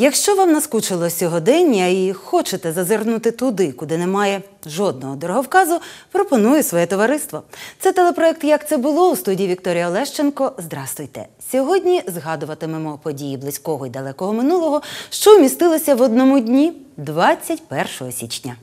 Якщо вам наскучило сьогодення і хочете зазирнути туди, куди немає жодного дороговказу, пропоную своє товариство. Це телепроект Як це було у студії Вікторія Олещенко. Здрастуйте! Сьогодні згадуватимемо події близького і далекого минулого, що вмістилися в одному дні 21 січня.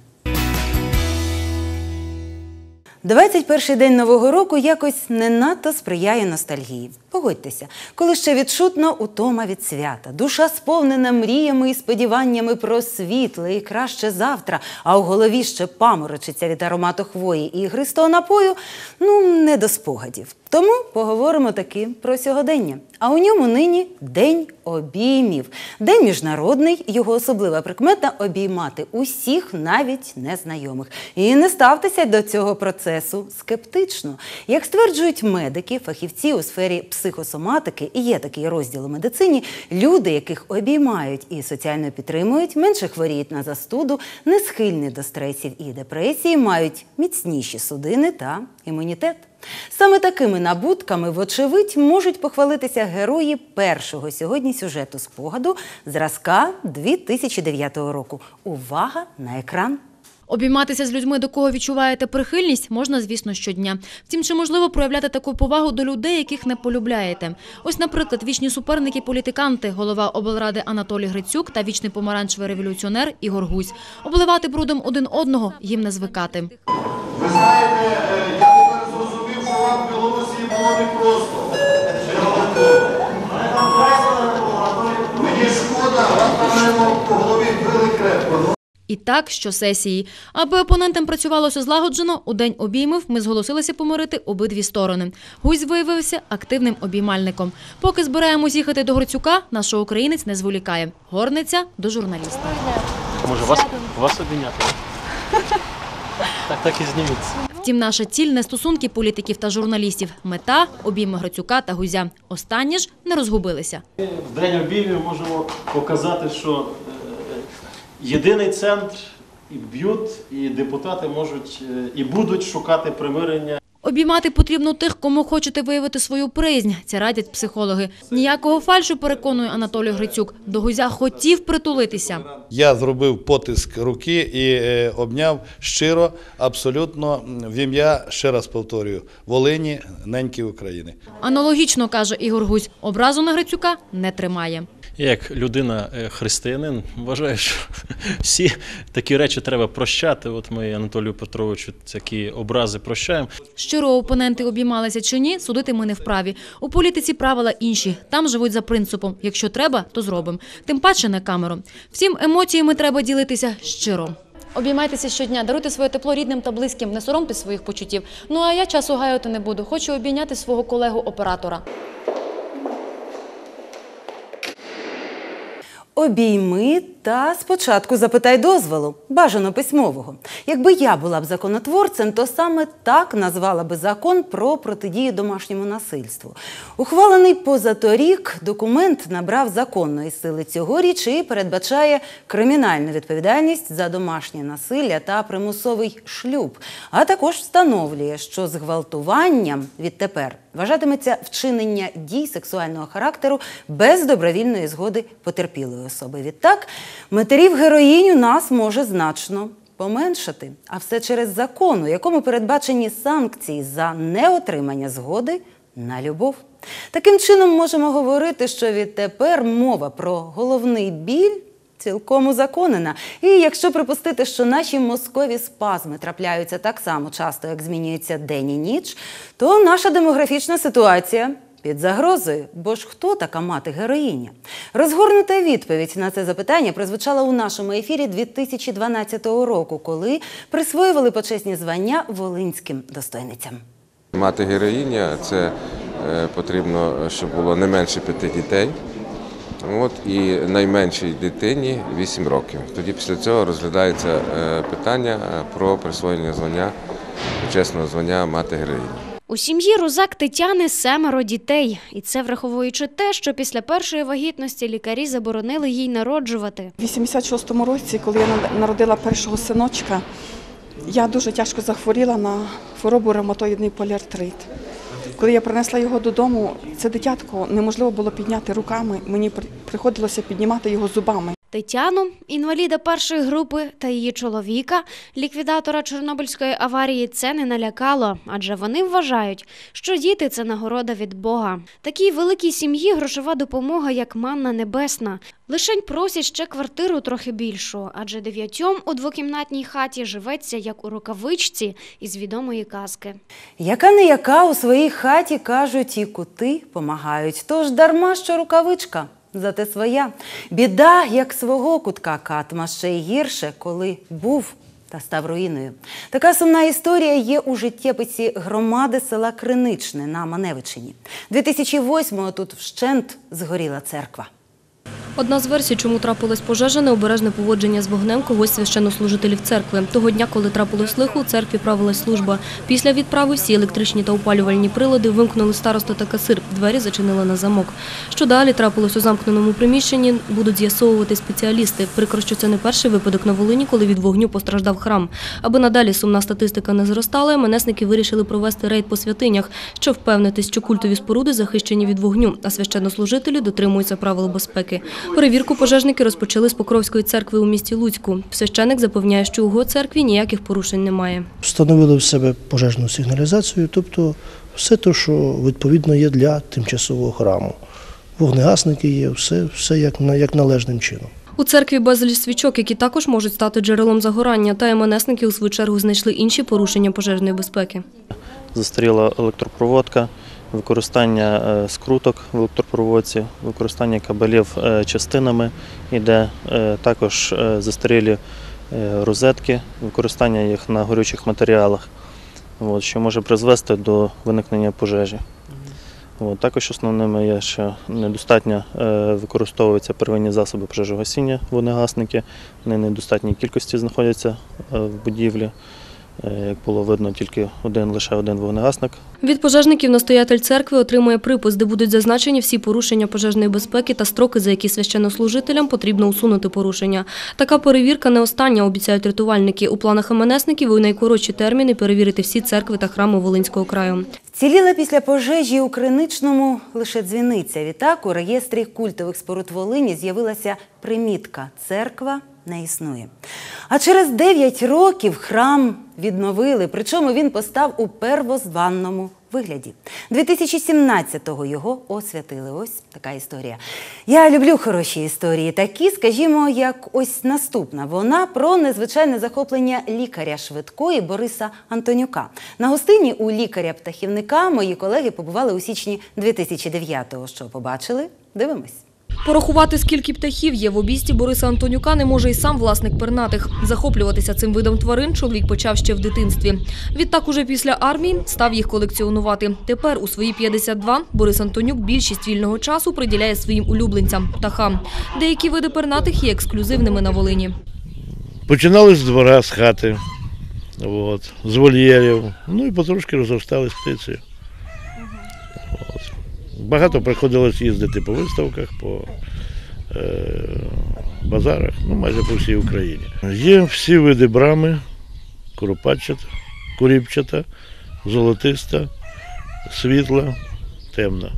21-й день нового року якось не надто сприяє ностальгії. Погодьтеся, коли ще відчутно утома від свята, душа сповнена мріями і сподіваннями про світле і краще завтра, а у голові ще паморочиться від аромату хвої і ігристого напою, ну не до спогадів. Тому поговоримо таки про сьогодення. А у ньому нині День обіймів. День міжнародний, його особлива прикмета обіймати усіх, навіть незнайомих. І не ставтеся до цього процесу скептично. Як стверджують медики, фахівці у сфері психосоматики, і є такий розділ у медицині, люди, яких обіймають і соціально підтримують, менше хворіють на застуду, не схильні до стресів і депресії, мають міцніші судини та імунітет. Саме такими набутками, вочевидь, можуть похвалитися герої першого сьогодні сюжету спогаду зразка 2009 року. Увага на екран! Обійматися з людьми, до кого відчуваєте прихильність, можна, звісно, щодня. Втім, чи можливо проявляти таку повагу до людей, яких не полюбляєте? Ось, наприклад, вічні суперники політиканти, голова облради Анатолій Грицюк та вічний помаранчевий революціонер Ігор Гусь. Обливати брудом один одного їм не звикати. Ви знаєте, було непросто. Мені шкода, там по голові били крепко. І так, що сесії. Аби опонентам працювалося злагоджено, у день обіймів ми зголосилися помирити обидві сторони. Гусь виявився активним обіймальником. Поки збираємось їхати до Грицюка, наш українець не зволікає. Горниця до журналіста. Може, вас, вас обійняти? Так, так і зніміться. Втім, наша ціль не стосунки політиків та журналістів. Мета обійми Грицюка та Гузя. Останні ж не розгубилися. В день обіймів можемо показати, що е, єдиний центр і б'ють, і депутати можуть е, і будуть шукати примирення. Обіймати потрібно тих, кому хочете виявити свою приязнь. Це радять психологи. Ніякого фальшу, переконує Анатолій Грицюк. До Гузя хотів притулитися. Я зробив потиск руки і е, обняв щиро, абсолютно в ім'я, ще раз повторюю, Волині, неньки України. Аналогічно, каже Ігор Гусь, образу на Грицюка не тримає. Я як людина е, християнин вважаю, що всі такі речі треба прощати. От ми Анатолію Петровичу такі образи прощаємо. Щиро опоненти обіймалися чи ні, судити ми не вправі. У політиці правила інші. Там живуть за принципом: якщо треба, то зробимо. Тим паче на камеру. Всім емоціями треба ділитися щиро. Обіймайтеся щодня, даруйте своє тепло рідним та близьким, не соромте своїх почуттів. Ну а я часу гаяти не буду. Хочу обійняти свого колегу-оператора. Обійми та спочатку запитай дозволу, бажано письмового. Якби я була б законотворцем, то саме так назвала би закон про протидію домашньому насильству. Ухвалений позаторік документ набрав законної сили цьогоріч і передбачає кримінальну відповідальність за домашнє насилля та примусовий шлюб, а також встановлює, що зґвалтуванням відтепер вважатиметься вчинення дій сексуального характеру без добровільної згоди потерпілої особи. Відтак, матерів героїнь у нас може значно поменшати, а все через закон, у якому передбачені санкції за неотримання згоди на любов. Таким чином можемо говорити, що відтепер мова про головний біль цілком узаконена. І якщо припустити, що наші мозкові спазми трапляються так само часто, як змінюється день і ніч, то наша демографічна ситуація під загрозою. Бо ж хто така мати героїня? Розгорнута відповідь на це запитання прозвучала у нашому ефірі 2012 року, коли присвоювали почесні звання волинським достойницям. Мати героїня це е, потрібно, щоб було не менше п'яти дітей. От, і найменшій дитині 8 років. Тоді після цього розглядається е, питання е, про присвоєння звання, почесного звання мати героїні. У сім'ї Рузак Тетяни семеро дітей, і це враховуючи те, що після першої вагітності лікарі заборонили їй народжувати. У 86-му році, коли я народила першого синочка, я дуже тяжко захворіла на хворобу ревматоїдний поліартрит. Коли я принесла його додому, це дитятко неможливо було підняти руками. Мені приходилося піднімати його зубами. Тетяну, інваліда першої групи, та її чоловіка, ліквідатора Чорнобильської аварії, це не налякало, адже вони вважають, що діти це нагорода від Бога. Такій великій сім'ї грошова допомога, як манна небесна. Лишень просять ще квартиру трохи більшу, адже дев'ятьом у двокімнатній хаті живеться як у рукавичці із відомої казки. Яка не яка у своїй хаті кажуть, і кути помагають. Тож дарма що рукавичка, зате своя. Біда, як свого кутка катма, ще й гірше, коли був та став руїною. Така сумна історія є у життєписі громади села Криничне на Маневичині. 2008-го тут вщент згоріла церква. Одна з версій, чому трапилась пожежа, необережне поводження з вогнем когось священнослужителів церкви. Того дня, коли трапилось лихо, у церкві правилась служба. Після відправи всі електричні та опалювальні прилади вимкнули староста та касир. Двері зачинили на замок. Що далі трапилось у замкненому приміщенні, будуть з'ясовувати спеціалісти. Прикро, що це не перший випадок на Волині, коли від вогню постраждав храм. Аби надалі сумна статистика не зростала, менесники вирішили провести рейд по святинях, щоб впевнитись, що культові споруди захищені від вогню, а священнослужителі дотримуються правил безпеки. Перевірку пожежники розпочали з Покровської церкви у місті Луцьку. Священик запевняє, що у його церкві ніяких порушень немає. Встановили в себе пожежну сигналізацію, тобто все те, що відповідно є для тимчасового храму. Вогнегасники є, все, все як, на- як належним чином. У церкві безліч свічок, які також можуть стати джерелом загорання, та МНСники у свою чергу знайшли інші порушення пожежної безпеки. застаріла електропроводка, використання е, скруток в електропроводці, використання кабелів е, частинами іде, е, також застарілі розетки, використання їх на горючих матеріалах, що може призвести до виникнення пожежі. От, також основними є, що недостатньо використовуються первинні засоби пожежогасіння, вогнегасники, вони недостатній кількості знаходяться в будівлі. Е, Як було видно, тільки один лише один вогнегасник. Від пожежників настоятель церкви отримує припис, де будуть зазначені всі порушення пожежної безпеки та строки, за які священнослужителям потрібно усунути порушення. Така перевірка не остання, обіцяють рятувальники. У планах МНСників у найкоротші терміни перевірити всі церкви та храми Волинського краю. Вціліла після пожежі у Криничному лише дзвіниця. Відтак у реєстрі культових споруд Волині з'явилася примітка «Церква не існує». А через 9 років храм відновили, причому він постав у первозванному вигляді. 2017-го його освятили. Ось така історія. Я люблю хороші історії, такі, скажімо, як ось наступна. Вона про незвичайне захоплення лікаря швидкої Бориса Антонюка. На гостині у лікаря-птахівника мої колеги побували у січні 2009-го. Що побачили? Дивимось. Порахувати, скільки птахів є в обісті Бориса Антонюка, не може й сам власник пернатих. Захоплюватися цим видом тварин чоловік почав ще в дитинстві. Відтак, уже після армії став їх колекціонувати. Тепер у свої 52 Борис Антонюк більшість вільного часу приділяє своїм улюбленцям птахам. Деякі види пернатих є ексклюзивними на Волині. Починали з двора, з хати, от, з вольєрів, ну і потрошки розростались птицею. Багато приходилось їздити по виставках, по е, базарах, ну майже по всій Україні. Є всі види брами, куропатчата, куріпчата, золотиста, світла, темна.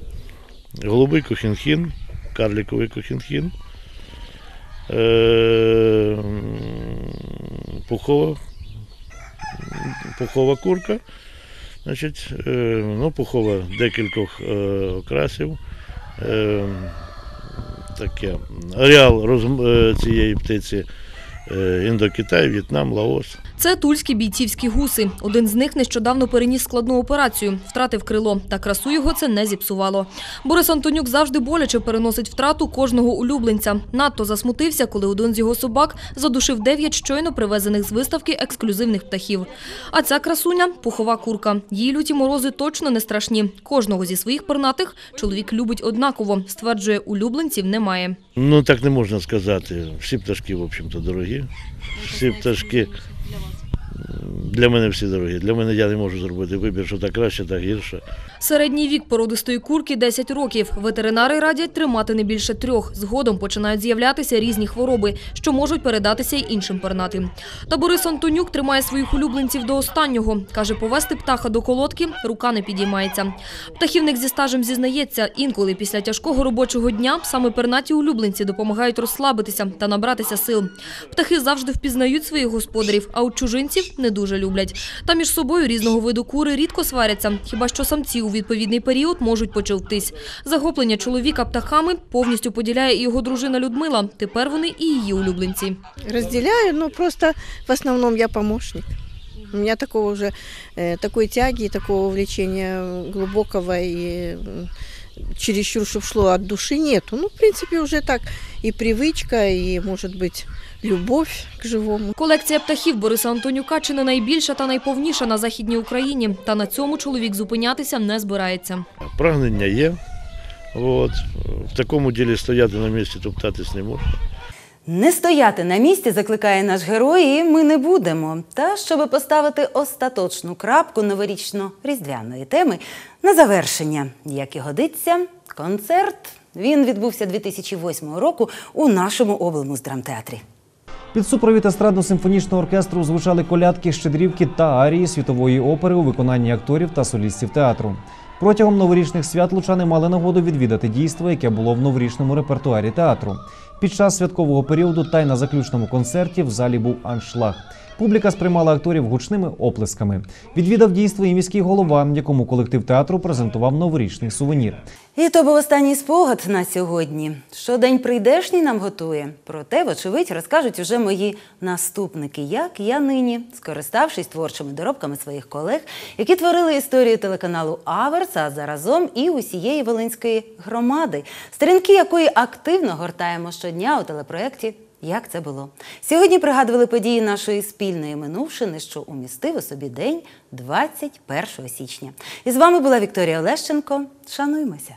Голубий кохінхін, карліковий кохінхін, е, пухова, пухова курка, значить, е, ну, похова декількох е, окрасів. Е, таке. Ареал цієї птиці Індокитай, В'єтнам, Лаос. Це тульські бійцівські гуси. Один з них нещодавно переніс складну операцію, втратив крило. Та красу його це не зіпсувало. Борис Антонюк завжди боляче переносить втрату кожного улюбленця. Надто засмутився, коли один з його собак задушив дев'ять щойно привезених з виставки ексклюзивних птахів. А ця красуня – пухова курка. Її люті морози точно не страшні. Кожного зі своїх пернатих чоловік любить однаково. Стверджує, улюбленців немає. Ну так не можна сказати. Всі пташки, в общем-то, дорогі. Всі пташки. Для мене всі дорогі. Для мене я не можу зробити вибір, що так краще, так гірше. Середній вік породистої курки – 10 років. Ветеринари радять тримати не більше трьох. Згодом починають з'являтися різні хвороби, що можуть передатися й іншим пернатим. Та Борис Антонюк тримає своїх улюбленців до останнього. Каже, повести птаха до колодки рука не підіймається. Птахівник зі стажем зізнається, інколи після тяжкого робочого дня саме пернаті улюбленці допомагають розслабитися та набратися сил. Птахи завжди впізнають своїх господарів, а от чужинців не дуже люблять. Та між собою різного виду кури рідко сваряться, хіба що самці у відповідний період можуть почовтись. Захоплення чоловіка птахами повністю поділяє і його дружина Людмила. Тепер вони і її улюбленці. Розділяю, ну просто в основному я помощник. У меня такого уже, такої такой тяги, такого увлечения глубокого и м, чересчур, чтобы шло от души, нету. Ну, в принципе, уже так и привычка, и, может быть, любовь к живому. Колекція птахів Бориса Антонюка чи не найбільша та найповніша на Західній Україні. Та на цьому чоловік зупинятися не збирається. Прагнення є. От. В такому ділі стояти на місці, топтатись не можна. Не стояти на місці закликає наш герой, і ми не будемо. Та щоб поставити остаточну крапку новорічно-різдвяної теми на завершення, як і годиться, концерт. Він відбувся 2008 року у нашому облмуздрамтеатрі. Під супровід естрадно-симфонічного оркестру звучали колядки, щедрівки та арії світової опери у виконанні акторів та солістів театру. Протягом новорічних свят лучани мали нагоду відвідати дійство, яке було в новорічному репертуарі театру. Під час святкового періоду та й на заключному концерті в залі був аншлаг. Публіка сприймала акторів гучними оплесками. Відвідав дійство і міський голова, якому колектив театру презентував новорічний сувенір. І то був останній спогад на сьогодні. Що день прийдешній нам готує. Проте, вочевидь, розкажуть уже мої наступники, як я нині, скориставшись творчими доробками своїх колег, які творили історію телеканалу Аверс, а заразом і усієї Волинської громади, сторінки якої активно гортаємо щодня у телепроєкті як це було? Сьогодні пригадували події нашої спільної минувшини, що умістив у собі день 21 січня. І з вами була Вікторія Олещенко. Шануймося!